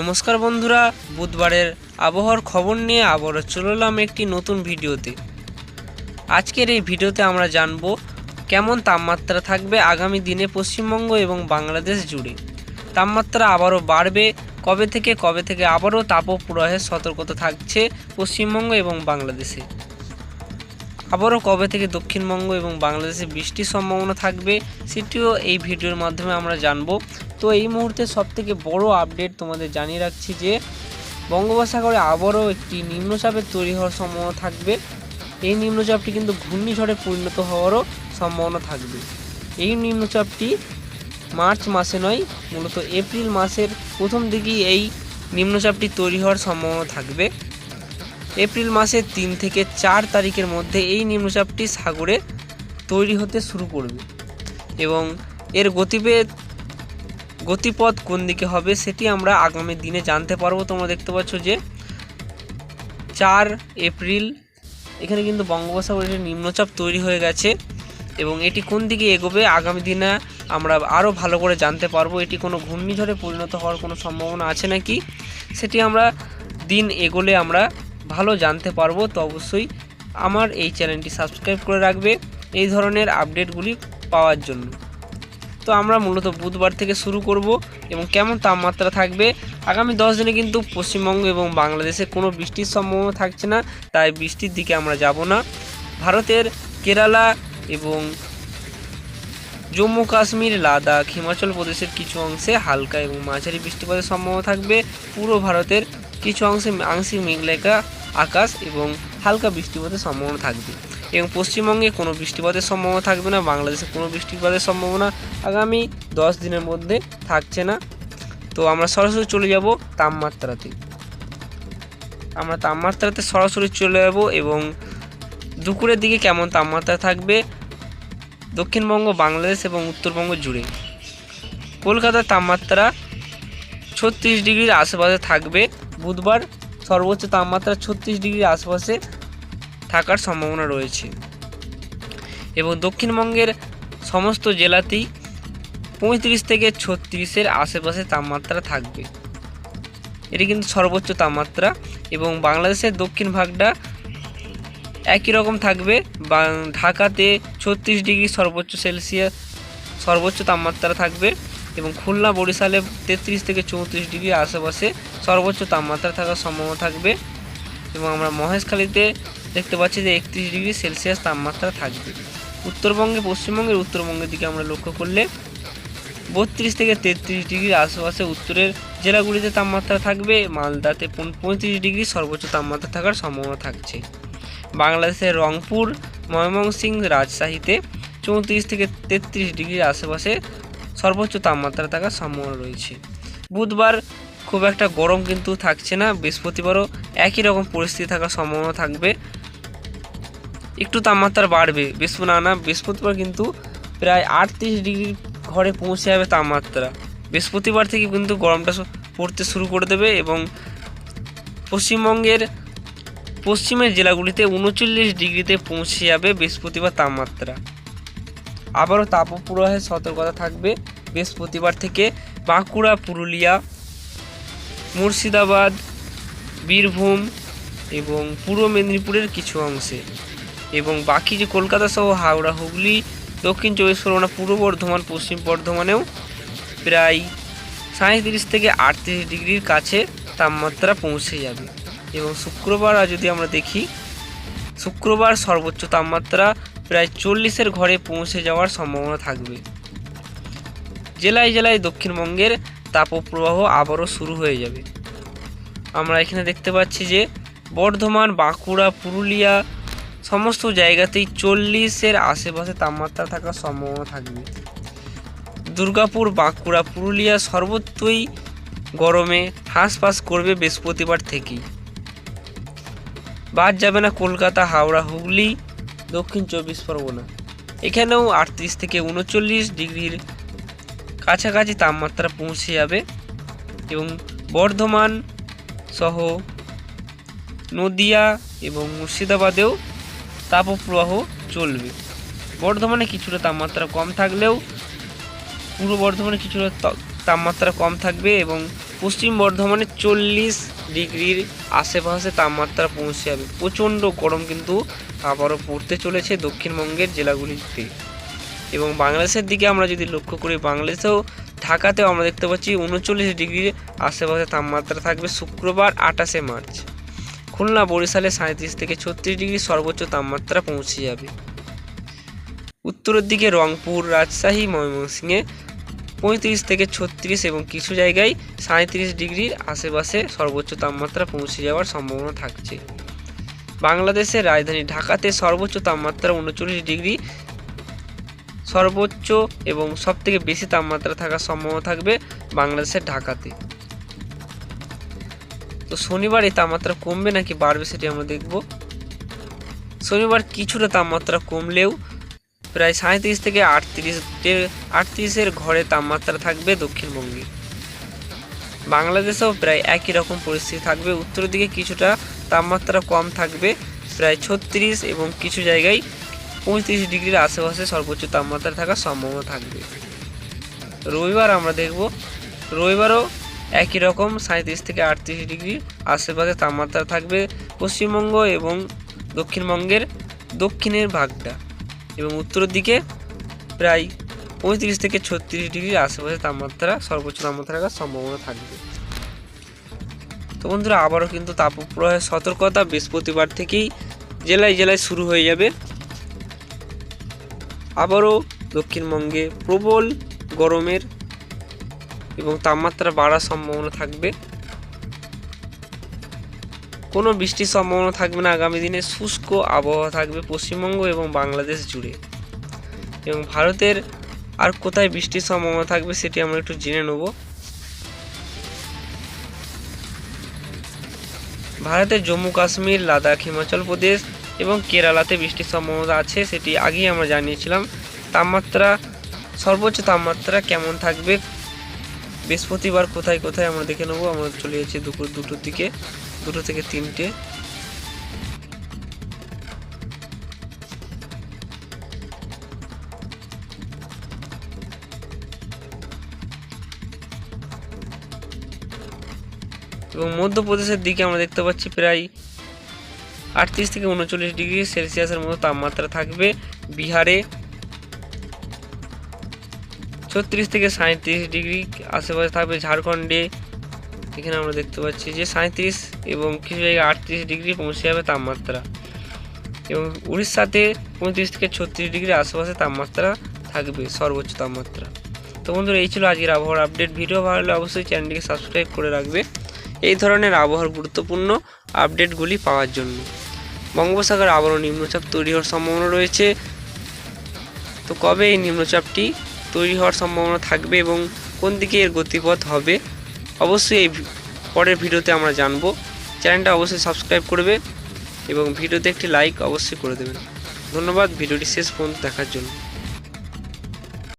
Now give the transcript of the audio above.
নমস্কার বন্ধুরা, বুধবারের আবহাওয়ার খবর নিয়ে আবারও চলে এলাম একটি নতুন ভিডিওতে। আজকের এই ভিডিওতে আমরা জানব, কেমন তাপমাত্রা থাকবে আগামী দিনে পশ্চিমবঙ্গ এবং বাংলাদেশ জুড়ে? তাপমাত্রা আবারও বাড়বে, কবে থেকে কবে থেকে আবারও তাপপ্রবাহের সতর্কতা থাকছে পশ্চিমবঙ্গ এবং বাংলাদেশে? আবারও কবে থেকে দক্ষিণবঙ্গ এবং বাংলাদেশে বৃষ্টির সম্ভাবনা থাকবে সেটিও এই ভিডিওর মাধ্যমে আমরা জানব। তো এই মুহূর্তে সবথেকে বড় আপডেট তোমাদের জানিয়ে রাখছি যে, বঙ্গোপসাগরে আবারও একটি নিম্নচাপের তৈরি হওয়ার সম্ভাবনা থাকবে। এই নিম্নচাপটি কিন্তু ঘূর্ণিঝড়ে পরিণত হওয়ারও সম্ভাবনা থাকবে। এই নিম্নচাপটি মার্চ মাসে নয়, মূলত এপ্রিল মাসের প্রথম দিকেই এই নিম্নচাপটি তৈরি হওয়ার সম্ভাবনা থাকবে। এপ্রিল মাসের তিন থেকে চার তারিখের মধ্যে এই নিম্নচাপটি সাগরে তৈরি হতে শুরু করবে এবং এর গতিবেগ গতিপথ কোন দিকে হবে সেটি আমরা আগামী দিনে জানতে পারব। তোমরা দেখতে পাচ্ছ যে চার এপ্রিল, এখানে কিন্তু বঙ্গোপসাগরে একটি নিম্নচাপ তৈরি হয়ে গেছে এবং এটি কোন দিকে এগোবে আগামী দিনে আমরা আরও ভালো করে জানতে পারব। এটি কোনো ঘূর্ণিঝড়ে পরিণত হওয়ার কোনো সম্ভাবনা আছে নাকি? সেটি আমরা দিন এগোলে আমরা ভালো জানতে পারব, তো অবশ্যই আমার এই চ্যানেলটি সাবস্ক্রাইব করে রাখবে এই ধরনের আপডেটগুলি পাওয়ার জন্য। তো আমরা মূলত বুধবার থেকে শুরু করব এবং কেমন তাপমাত্রা থাকবে? আগামী দশ দিনে কিন্তু পশ্চিমবঙ্গ এবং বাংলাদেশে কোনো বৃষ্টির সম্ভাবনা থাকছে না, তাই বৃষ্টির দিকে আমরা যাব না। ভারতের কেরালা এবং জম্মু কাশ্মীর, লাদাখ, হিমাচল প্রদেশের কিছু অংশে হালকা এবং মাঝারি বৃষ্টিপাতের সম্ভাবনা থাকবে। পুরো ভারতের কিছু অংশে আংশিক মেঘলেখা আকাশ এবং হালকা বৃষ্টিপাতের সম্ভাবনা থাকবে। এবং পশ্চিমবঙ্গে কোনো বৃষ্টিপাতের সম্ভাবনা থাকবে না, বাংলাদেশে কোনো বৃষ্টিপাতের সম্ভাবনা আগামী দশ দিনের মধ্যে থাকছে না। তো আমরা সরাসরি চলে যাব তাপমাত্রাতে। আমরা তাপমাত্রাতে সরাসরি চলে যাব এবং দুপুরের দিকে কেমন তাপমাত্রা থাকবে দক্ষিণবঙ্গ, বাংলাদেশ এবং উত্তরবঙ্গ জুড়ে। কলকাতার তাপমাত্রা ছত্রিশ ডিগ্রির আশেপাশে থাকবে। বুধবার সর্বোচ্চ তাপমাত্রা ছত্রিশ ডিগ্রির আশেপাশে থাকার সম্ভাবনা রয়েছে। এবং দক্ষিণবঙ্গের সমস্ত জেলাতেই পঁয়ত্রিশ থেকে ছত্রিশের আশেপাশে তাপমাত্রা থাকবে। এটি কিন্তু সর্বোচ্চ তাপমাত্রা এবং বাংলাদেশের দক্ষিণ ভাগটা একই রকম থাকবে। ঢাকাতে ছত্রিশ ডিগ্রি সর্বোচ্চ সেলসিয়াস সর্বোচ্চ তাপমাত্রা থাকবে। এবং খুলনা, বরিশালে তেত্রিশ থেকে চৌত্রিশ ডিগ্রি আশেপাশে সর্বোচ্চ তাপমাত্রা থাকার সম্ভাবনা থাকবে। এবং আমরা মহেশখালীতে দেখতে পাচ্ছি যে একত্রিশ ডিগ্রি সেলসিয়াস তাপমাত্রা থাকবে। উত্তরবঙ্গে, পশ্চিমবঙ্গের উত্তরবঙ্গের দিকে আমরা লক্ষ্য করলে বত্রিশ থেকে তেত্রিশ ডিগ্রির আশেপাশে উত্তরের জেলাগুলিতে তাপমাত্রা থাকবে। মালদাতে পঁয়ত্রিশ ডিগ্রি সর্বোচ্চ তাপমাত্রা থাকার সম্ভাবনা থাকছে। বাংলাদেশের রংপুর, ময়মনসিংহ রাজশাহীতে চৌত্রিশ থেকে তেত্রিশ ডিগ্রির আশেপাশে সর্বোচ্চ তাপমাত্রা থাকার সম্ভাবনা রয়েছে। বুধবার খুব একটা গরম কিন্তু থাকছে না, বৃহস্পতিবারও একই রকম পরিস্থিতি থাকার সম্ভাবনা থাকবে। একটু তাপমাত্রা বাড়বে, বৃহস্পতি না না, বৃহস্পতিবার কিন্তু প্রায় আটত্রিশ ডিগ্রি ঘরে পৌঁছে যাবে তাপমাত্রা। বৃহস্পতিবার থেকে কিন্তু গরমটা পড়তে শুরু করে দেবে এবং পশ্চিমবঙ্গের পশ্চিমের জেলাগুলিতে উনচল্লিশ ডিগ্রিতে পৌঁছে যাবে বৃহস্পতিবার তাপমাত্রা। আবারও তাপপ্রবাহের সতর্কতা থাকবে। বৃহস্পতিবার থেকে বাঁকুড়া, পুরুলিয়া, মুর্শিদাবাদ, বীরভূম এবং পূর্ব মেদিনীপুরের কিছু অংশে এবং বাকি যে কলকাতা সহ হাওড়া, হুগলি, দক্ষিণ চব্বিশ পরগনা, পূর্ব বর্ধমান, পশ্চিম বর্ধমানেও প্রায় সাঁত্রিশ থেকে আটত্রিশ ডিগ্রির কাছে তাপমাত্রা পৌঁছে যাবে। এবং শুক্রবার যদি আমরা দেখি, শুক্রবার সর্বোচ্চ তাপমাত্রা প্রায় চল্লিশের ঘরে পৌঁছে যাওয়ার সম্ভাবনা থাকবে। জেলায় জেলায় দক্ষিণবঙ্গের তাপপ্রবাহ আবারও শুরু হয়ে যাবে। আমরা এখানে দেখতে পাচ্ছি যে, বর্ধমান, বাঁকুড়া, পুরুলিয়া সমস্ত জায়গাতেই চল্লিশের আশেপাশে তাপমাত্রা থাকার সম্ভাবনা থাকবে। দুর্গাপুর, বাঁকুড়া, পুরুলিয়া সর্বত্রই গরমে হাঁসফাঁস করবে বৃহস্পতিবার থেকেই। বাদ যাবে না কলকাতা, হাওড়া, হুগলি দক্ষিণ চব্বিশ পরগনা। এখানেও আটত্রিশ থেকে উনচল্লিশ ডিগ্রির কাছাকাছি তাপমাত্রা পৌঁছে যাবে এবং বর্ধমান সহ নদিয়া এবং মুর্শিদাবাদেও তাপপ্রবাহ চলবে। বর্ধমানে কিছুটা তাপমাত্রা কম থাকলেও পূর্ব বর্ধমানে কিছুটা তাপমাত্রা কম থাকবে এবং পশ্চিম বর্ধমানে চল্লিশ ডিগ্রির আশেপাশে তাপমাত্রা পৌঁছে যাবে। প্রচণ্ড গরম কিন্তু আবারও পড়তে চলেছে দক্ষিণবঙ্গের জেলাগুলিতে। এবং বাংলাদেশের দিকে আমরা যদি লক্ষ্য করি, বাংলাদেশেও ঢাকাতেও আমরা দেখতে পাচ্ছি উনচল্লিশ ডিগ্রির আশেপাশে তাপমাত্রা থাকবে শুক্রবার আঠাশে মার্চ। খুলনা, বরিশালে সাঁত্রিশ থেকে ছত্রিশ ডিগ্রি সর্বোচ্চ তাপমাত্রা পৌঁছে যাবে। উত্তরের দিকে রংপুর, রাজশাহী, ময়মনসিংহে পঁয়ত্রিশ থেকে ছত্রিশ এবং কিছু জায়গায় সাঁত্রিশ ডিগ্রির আশেপাশে সর্বোচ্চ তাপমাত্রা পৌঁছে যাওয়ার সম্ভাবনা থাকছে। বাংলাদেশের রাজধানী ঢাকাতে সর্বোচ্চ তাপমাত্রা উনচল্লিশ ডিগ্রি, সর্বোচ্চ এবং সবথেকে বেশি তাপমাত্রা থাকার সম্ভাবনা থাকবে বাংলাদেশের ঢাকাতে। তো শনিবার এই তাপমাত্রা কমবে নাকি বাড়বে সেটি আমরা দেখব। শনিবার কিছুটা তাপমাত্রা কমলেও প্রায় সাঁত্রিশ থেকে আটত্রিশ আটত্রিশের ঘরে তাপমাত্রা থাকবে দক্ষিণবঙ্গে। বাংলাদেশেও প্রায় একই রকম পরিস্থিতি থাকবে। উত্তরের দিকে কিছুটা তাপমাত্রা কম থাকবে, প্রায় ছত্রিশ এবং কিছু জায়গায় পঁয়ত্রিশ ডিগ্রির আশেপাশে সর্বোচ্চ তাপমাত্রা থাকার সম্ভাবনা থাকবে। রবিবার আমরা দেখব, রবিবারও একই রকম সাঁত্রিশ থেকে আটত্রিশ ডিগ্রির আশেপাশে তাপমাত্রা থাকবে পশ্চিমবঙ্গ এবং দক্ষিণবঙ্গের দক্ষিণের ভাগটা। এবং উত্তরের দিকে প্রায় পঁয়ত্রিশ থেকে ছত্রিশ ডিগ্রির আশেপাশে তাপমাত্রা, সর্বোচ্চ তাপমাত্রা থাকার সম্ভাবনা থাকবে। তো বন্ধুরা, আবারও কিন্তু তাপপ্রবাহের সতর্কতা বৃহস্পতিবার থেকেই জেলায় জেলায় শুরু হয়ে যাবে। আবারও দক্ষিণবঙ্গে প্রবল গরমের এবং তাপমাত্রা বাড়ার সম্ভাবনা থাকবে। কোনো বৃষ্টির সম্ভাবনা থাকবে না। আগামী দিনে শুষ্ক আবহাওয়া থাকবে পশ্চিমবঙ্গ এবং বাংলাদেশ জুড়ে। এবং ভারতের আর কোথায় বৃষ্টির সম্ভাবনা থাকবে সেটি আমরা একটু জেনে নেব। ভারতের জম্মু কাশ্মীর, লাদাখ, হিমাচল প্রদেশ এবং কেরালাতে বৃষ্টির সম্ভাবনা আছে সেটি আগেই আমরা জানিয়েছিলাম। তাপমাত্রা, সর্বোচ্চ তাপমাত্রা কেমন থাকবে? বৃহস্পতিবার কোথায় কোথায় আমরা দেখে নেব। আমরা চলে যাচ্ছি দুপুর দুটোর দিকে। দুটো থেকে তিনটে। এবং মধ্যপ্রদেশের দিকে আমরা দেখতে পাচ্ছি প্রায় আটত্রিশ থেকে উনচল্লিশ ডিগ্রি সেলসিয়াসের মতো তাপমাত্রা থাকবে বিহারে। ছত্রিশ থেকে সাঁত্রিশ ডিগ্রি আশেপাশে থাকবে ঝাড়খণ্ডে। এখানে আমরা দেখতে পাচ্ছি যে সাঁত্রিশ এবং কিছু জায়গায় আটত্রিশ ডিগ্রি পৌঁছে যাবে তাপমাত্রা। এবং উড়িষ্যাতে পঁয়ত্রিশ থেকে ছত্রিশ ডিগ্রি আশেপাশে তাপমাত্রা থাকবে, সর্বোচ্চ তাপমাত্রা। তো বন্ধুরা, এই ছিল আজকের আবহাওয়ার আপডেট। ভিডিও ভালো লাগলে অবশ্যই চ্যানেলটিকে সাবস্ক্রাইব করে রাখবে। এই ধরনের আবহাওয়ার গুরুত্বপূর্ণ আপডেটগুলি পাওয়ার জন্য। বঙ্গোপসাগর আবারও নিম্নচাপ তৈরি হওয়ার সম্ভাবনা রয়েছে। তো কবে এই নিম্নচাপটি তৈরি হওয়ার সম্ভাবনা থাকবে এবং কোন দিকে এর গতিপথ হবে অবশ্যই এই পরের ভিডিওতে আমরা জানব। চ্যানেলটা অবশ্যই সাবস্ক্রাইব করবে এবং ভিডিওতে একটি লাইক অবশ্যই করে দেবেন। ধন্যবাদ, ভিডিওটি শেষ পর্যন্ত দেখার জন্য।